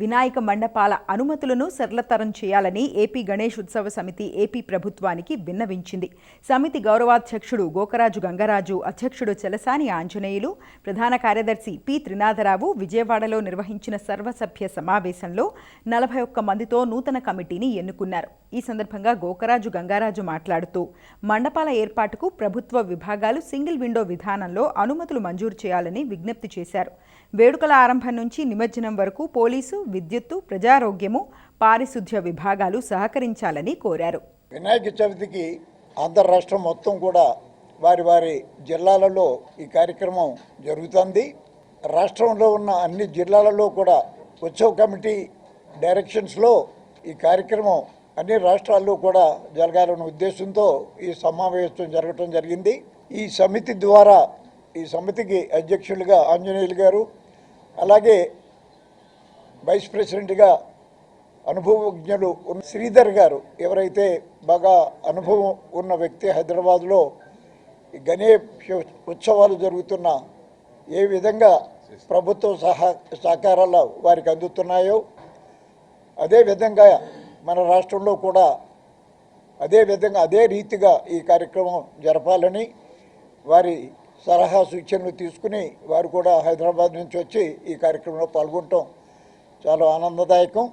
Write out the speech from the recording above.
వినాయక మండపాల అనుమతులను సరళతరం చేయాలని ఏపీ గణేష్ ఉత్సవ సమితి ఏపీ ప్రభుత్వానికి విన్నవించింది. సమితి గౌరవాధ్యక్షుడు గోకరాజు గంగరాజు అధ్యక్షుడు చెలసాని ఆంజనేయులు ప్రధాన కార్యదర్శి పి త్రినాథరావు విజయవాడలో నిర్వహించిన సర్వసభ్య సమావేశంలో నలభై ఒక్క మందితో నూతన కమిటీని ఎన్నుకున్నారు. ఈ సందర్భంగా గోకరాజు గంగారాజు మాట్లాడుతూ మండపాల ఏర్పాటుకు ప్రభుత్వ విభాగాలు సింగిల్ విండో విధానంలో అనుమతులు మంజూరు చేయాలని విజ్ఞప్తి చేశారు. వేడుకల ఆరంభం నుంచి నిమజ్జనం వరకు పోలీసు విద్యుత్తు ప్రజారోగ్యము పారిశుధ్య విభాగాలు సహకరించాలని కోరారు. వినాయక చవితికి ఆంధ్ర రాష్ట్రం మొత్తం కూడా వారి వారి జిల్లాలలో ఈ కార్యక్రమం జరుగుతుంది. రాష్ట్రంలో ఉన్న అన్ని జిల్లాలలో కూడా ఉత్సవ కమిటీ డైరెక్షన్స్లో ఈ కార్యక్రమం అన్ని రాష్ట్రాల్లో కూడా జరగాలన్న ఉద్దేశంతో ఈ సమావేశం జరగటం జరిగింది. ఈ సమితి ద్వారా ఈ సమితికి అధ్యక్షులుగా ఆంజనేయులు గారు అలాగే వైస్ ప్రెసిడెంట్గా అనుభవజ్ఞులు ఉన్న శ్రీధర్ గారు ఎవరైతే బాగా అనుభవం ఉన్న వ్యక్తి హైదరాబాద్లో ఈ గణేష్ ఉత్సవాలు జరుగుతున్న ఏ విధంగా ప్రభుత్వ సహా సహకారాలు వారికి అందుతున్నాయో అదే విధంగా మన రాష్ట్రంలో కూడా అదే విధంగా అదే రీతిగా ఈ కార్యక్రమం జరపాలని వారి సలహా సూచనలు తీసుకుని వారు కూడా హైదరాబాద్ నుంచి వచ్చి ఈ కార్యక్రమంలో పాల్గొంటాం చాలా ఆనందదాయకం.